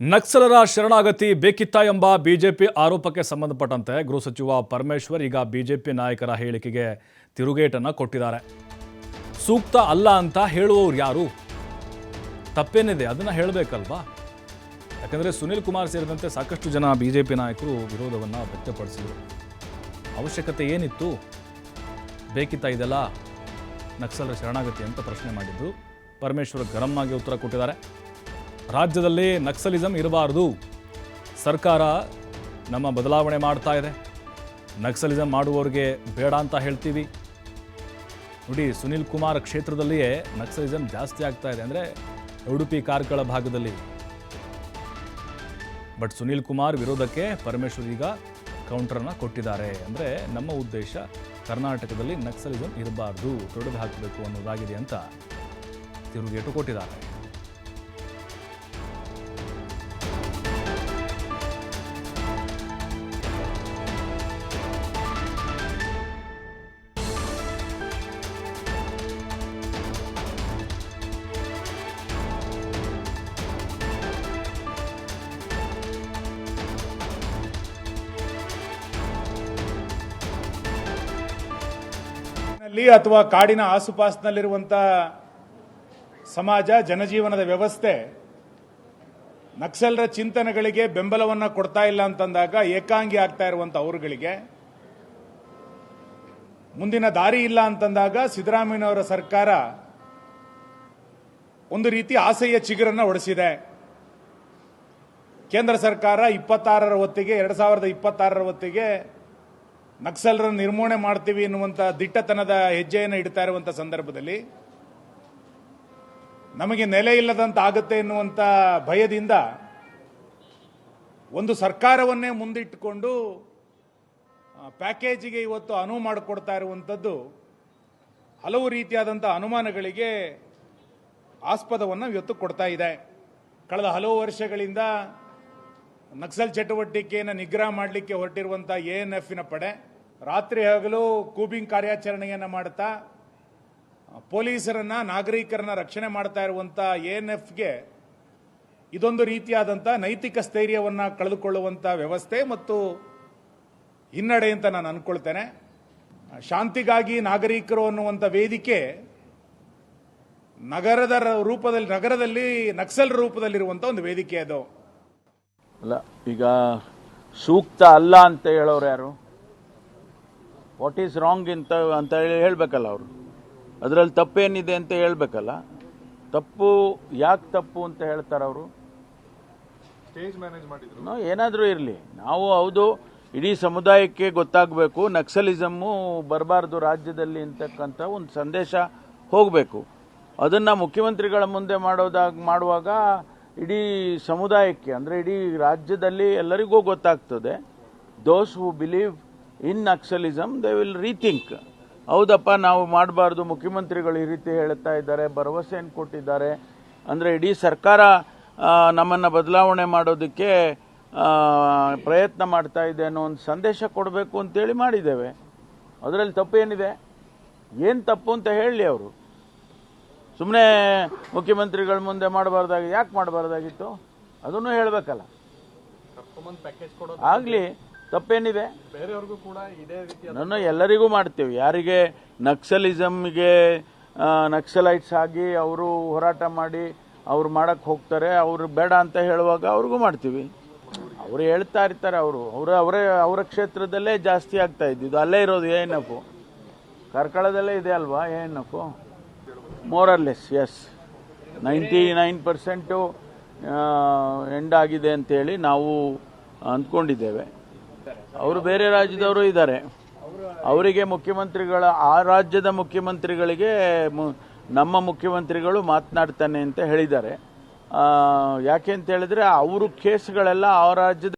ನಕ್ಸಲರ ಶರಣಾಗತಿ ಬೇಕಿತ್ತ ಎಂಬ ಬಿಜೆಪಿ ಆರೋಪಕ್ಕೆ ಸಂಬಂಧಪಟ್ಟಂತೆ ಗೃಹ ಸಚಿವ ಪರಮೇಶ್ವರ್ ಈಗ ಬಿಜೆಪಿ ನಾಯಕರ ಹೇಳಿಕೆಗೆ ತಿರುಗೇಟನ್ನು ಕೊಟ್ಟಿದ್ದಾರೆ. ಸೂಕ್ತ ಅಲ್ಲ ಅಂತ ಹೇಳುವವರು ಯಾರು? ತಪ್ಪೇನಿದೆ, ಅದನ್ನು ಹೇಳಬೇಕಲ್ವಾ? ಯಾಕಂದರೆ ಸುನಿಲ್ ಕುಮಾರ್ ಸೇರಿದಂತೆ ಸಾಕಷ್ಟು ಜನ ಬಿಜೆಪಿ ನಾಯಕರು ವಿರೋಧವನ್ನು ವ್ಯಕ್ತಪಡಿಸಿದರು. ಅವಶ್ಯಕತೆ ಏನಿತ್ತು? ಬೇಕಿತ್ತ ಇದೆಲ್ಲ? ನಕ್ಸಲರ ಶರಣಾಗತಿ ಅಂತ ಪ್ರಶ್ನೆ ಮಾಡಿದ್ದು ಪರಮೇಶ್ವರ್ ಗರಂ ಆಗಿ ಉತ್ತರ ಕೊಟ್ಟಿದ್ದಾರೆ. ರಾಜ್ಯದಲ್ಲಿ ನಕ್ಸಲಿಸಂ ಇರಬಾರದು. ಸರ್ಕಾರ ನಮ್ಮ ಬದಲಾವಣೆ ಮಾಡ್ತಾ ಇದೆ. ನಕ್ಸಲಿಸಂ ಮಾಡುವವರಿಗೆ ಬೇಡ ಅಂತ ಹೇಳ್ತೀವಿ. ನೋಡಿ, ಸುನಿಲ್ ಕುಮಾರ್ ಕ್ಷೇತ್ರದಲ್ಲಿಯೇ ನಕ್ಸಲಿಸಂ ಜಾಸ್ತಿ ಆಗ್ತಾ ಇದೆ. ಅಂದರೆ ಉಡುಪಿ ಕಾರ್ಕಳ ಭಾಗದಲ್ಲಿ. ಬಟ್ ಸುನಿಲ್ ಕುಮಾರ್ ವಿರೋಧಕ್ಕೆ ಪರಮೇಶ್ವರ್ ಈಗ ಕೌಂಟ್ರನ್ನು ಕೊಟ್ಟಿದ್ದಾರೆ. ಅಂದರೆ ನಮ್ಮ ಉದ್ದೇಶ ಕರ್ನಾಟಕದಲ್ಲಿ ನಕ್ಸಲಿಸಂ ಇರಬಾರ್ದು ತೊಡೆದು ಹಾಕಬೇಕು ಅನ್ನೋದಾಗಿದೆ ಅಂತ ತಿರುಗೇಟು ಕೊಟ್ಟಿದ್ದಾರೆ. ನಲ್ಲಿ ಅಥವಾ ಕಾಡಿನ ಆಸುಪಾಸಿನಲ್ಲಿರುವಂತ ಸಮಾಜ, ಜನಜೀವನದ ವ್ಯವಸ್ಥೆ ನಕ್ಸಲರ ಚಿಂತನೆಗಳಿಗೆ ಬೆಂಬಲವನ್ನು ಕೊಡ್ತಾ ಇಲ್ಲ ಅಂತಂದಾಗ ಏಕಾಂಗಿ ಆಗ್ತಾ ಇರುವಂತ ಅವರುಗಳಿಗೆ ಮುಂದಿನ ದಾರಿ ಇಲ್ಲ ಅಂತಂದಾಗ ಸಿದ್ದರಾಮಯ್ಯನವರ ಸರ್ಕಾರ ಒಂದು ರೀತಿ ಆಸೆಯ ಚಿಗುರನ್ನು ಒಡೆಸಿದೆ. ಕೇಂದ್ರ ಸರ್ಕಾರ ಇಪ್ಪತ್ತಾರರ ಹೊತ್ತಿಗೆ, ಎರಡ್ ಸಾವಿರದ ಇಪ್ಪತ್ತಾರರ ಹೊತ್ತಿಗೆ ನಕ್ಸಲರನ್ನು ನಿರ್ಮೂಲನೆ ಮಾಡ್ತೀವಿ ಎನ್ನುವಂಥ ದಿಟ್ಟತನದ ಹೆಜ್ಜೆಯನ್ನು ಇಡ್ತಾ ಇರುವಂಥ ಸಂದರ್ಭದಲ್ಲಿ ನಮಗೆ ನೆಲೆ ಇಲ್ಲದಂತ ಆಗುತ್ತೆ ಎನ್ನುವಂಥ ಭಯದಿಂದ ಒಂದು ಸರ್ಕಾರವನ್ನೇ ಮುಂದಿಟ್ಟುಕೊಂಡು ಪ್ಯಾಕೇಜಿಗೆ ಇವತ್ತು ಅನುವು ಮಾಡಿಕೊಡ್ತಾ ಇರುವಂಥದ್ದು ಹಲವು ರೀತಿಯಾದಂಥ ಅನುಮಾನಗಳಿಗೆ ಆಸ್ಪದವನ್ನು ಇವತ್ತು ಕೊಡ್ತಾ ಇದೆ. ಕಳೆದ ಹಲವು ವರ್ಷಗಳಿಂದ ನಕ್ಸಲ್ ಚಟುವಟಿಕೆಯನ್ನು ನಿಗ್ರಹ ಮಾಡಲಿಕ್ಕೆ ಹೊರಟಿರುವಂಥ ಎ ಎನ್ ಎಫ್ನ ಪಡೆ ರಾತ್ರಿ ಹಗಲು ಕೂಬಿಂಗ್ ಕಾರ್ಯಾಚರಣೆಯನ್ನು ಮಾಡ್ತಾ, ಪೊಲೀಸರನ್ನ, ನಾಗರಿಕರನ್ನ ರಕ್ಷಣೆ ಮಾಡ್ತಾ ಇರುವಂಥ ಎ ಎನ್ ಎಫ್ಗೆ ಇದೊಂದು ರೀತಿಯಾದಂಥ ನೈತಿಕ ಸ್ಥೈರ್ಯವನ್ನ ಕಳೆದುಕೊಳ್ಳುವಂಥ ವ್ಯವಸ್ಥೆ ಮತ್ತು ಹಿನ್ನಡೆ ಅಂತ ನಾನು ಅಂದ್ಕೊಳ್ತೇನೆ ಶಾಂತಿಗಾಗಿ ನಾಗರಿಕರು ಅನ್ನುವಂಥ ವೇದಿಕೆ ನಗರದ ರೂಪದಲ್ಲಿ ನಗರದಲ್ಲಿ ನಕ್ಸಲ್ ರೂಪದಲ್ಲಿರುವಂಥ ಒಂದು ವೇದಿಕೆ ಅದು. ಅಲ್ಲ ಈಗ ಸೂಕ್ತ ಅಲ್ಲ ಅಂತ ಹೇಳೋರು ಯಾರು? ವಾಟ್ ಈಸ್ ರಾಂಗ್ ಅಂತ ಅಂತ ಹೇಳಿ ಹೇಳಬೇಕಲ್ಲ ಅವರು. ಅದರಲ್ಲಿ ತಪ್ಪೇನಿದೆ ಅಂತ ಹೇಳಬೇಕಲ್ಲ. ತಪ್ಪು ಯಾಕೆ ತಪ್ಪು ಅಂತ ಹೇಳ್ತಾರೆ ಅವರು? ನಾವು ಏನಾದರೂ ಇರಲಿ. ನಾವು ಹೌದು ಇಡೀ ಸಮುದಾಯಕ್ಕೆ ಗೊತ್ತಾಗಬೇಕು ನಕ್ಸಲಿಸಮ್ಮು ಬರಬಾರ್ದು ರಾಜ್ಯದಲ್ಲಿ ಅಂತಕ್ಕಂಥ ಒಂದು ಸಂದೇಶ ಹೋಗಬೇಕು. ಅದನ್ನು ಮುಖ್ಯಮಂತ್ರಿಗಳ ಮುಂದೆ ಮಾಡೋದಾಗ ಮಾಡುವಾಗ ಇಡೀ ಸಮುದಾಯಕ್ಕೆ, ಅಂದರೆ ಇಡೀ ರಾಜ್ಯದಲ್ಲಿ ಎಲ್ಲರಿಗೂ ಗೊತ್ತಾಗ್ತದೆ those who believe in naxalism they will rethink ಹೌದಪ್ಪ, ನಾವು ಮಾಡಬಾರ್ದು, ಮುಖ್ಯಮಂತ್ರಿಗಳು ಈ ರೀತಿ ಹೇಳ್ತಾ ಇದ್ದಾರೆ, ಭರವಸೆಯನ್ನು ಕೊಟ್ಟಿದ್ದಾರೆ. ಅಂದರೆ ಇಡೀ ಸರ್ಕಾರ ನಮ್ಮನ್ನು ಬದಲಾವಣೆ ಮಾಡೋದಕ್ಕೆ ಪ್ರಯತ್ನ ಮಾಡ್ತಾ ಇದೆ ಅನ್ನೋ ಒಂದು ಸಂದೇಶ ಕೊಡಬೇಕು ಅಂತೇಳಿ ಮಾಡಿದ್ದೇವೆ. ಅದರಲ್ಲಿ ತಪ್ಪೇನಿದೆ? ಏನು ತಪ್ಪು ಅಂತ ಹೇಳಿ ಅವರು. ಸುಮ್ಮನೆ ಮುಖ್ಯಮಂತ್ರಿಗಳ ಮುಂದೆ ಮಾಡಬಾರ್ದಾಗಿ ಯಾಕೆ ಮಾಡಬಾರ್ದಾಗಿತ್ತು? ಅದನ್ನು ಹೇಳಬೇಕಲ್ಲ. ಆಗಲಿ ತಪ್ಪೇನಿದೆ. ನನ್ನ ಎಲ್ಲರಿಗೂ ಮಾಡ್ತೀವಿ. ಯಾರಿಗೆ ನಕ್ಸಲಿಸಮ್ಗೆ ನಕ್ಸಲೈಟ್ಸ್ ಆಗಿ ಅವರು ಹೋರಾಟ ಮಾಡಿ ಅವ್ರು ಮಾಡಕ್ಕೆ ಹೋಗ್ತಾರೆ ಅವರು ಬೇಡ ಅಂತ ಹೇಳುವಾಗ ಅವ್ರಿಗೂ ಮಾಡ್ತೀವಿ. ಅವರು ಹೇಳ್ತಾ ಇರ್ತಾರೆ ಅವರು. ಅವರು ಅವರೇ ಅವರ ಕ್ಷೇತ್ರದಲ್ಲೇ ಜಾಸ್ತಿ ಆಗ್ತಾ ಇದ್ದಿದ್ದು. ಅಲ್ಲೇ ಇರೋದು ಎ ಎನ್ ಎಫ್ ಕಾರ್ಕಳದಲ್ಲೇ ಇದೆ ಅಲ್ವಾ A N F more or less S ninety nine percent end ಆಗಿದೆ ಅಂತೇಳಿ ನಾವು ಅಂದ್ಕೊಂಡಿದ್ದೇವೆ. ಅವರು ಬೇರೆ ರಾಜ್ಯದವರು ಇದ್ದಾರೆ. ಅವರಿಗೆ ಮುಖ್ಯಮಂತ್ರಿಗಳ, ಆ ರಾಜ್ಯದ ಮುಖ್ಯಮಂತ್ರಿಗಳಿಗೆ ನಮ್ಮ ಮುಖ್ಯಮಂತ್ರಿಗಳು ಮಾತನಾಡ್ತಾನೆ ಅಂತ ಹೇಳಿದ್ದಾರೆ. ಯಾಕೆ ಅಂತ ಹೇಳಿದ್ರೆ, ಅವರು ಕೇಸ್ಗಳೆಲ್ಲ ಆ ರಾಜ್ಯದ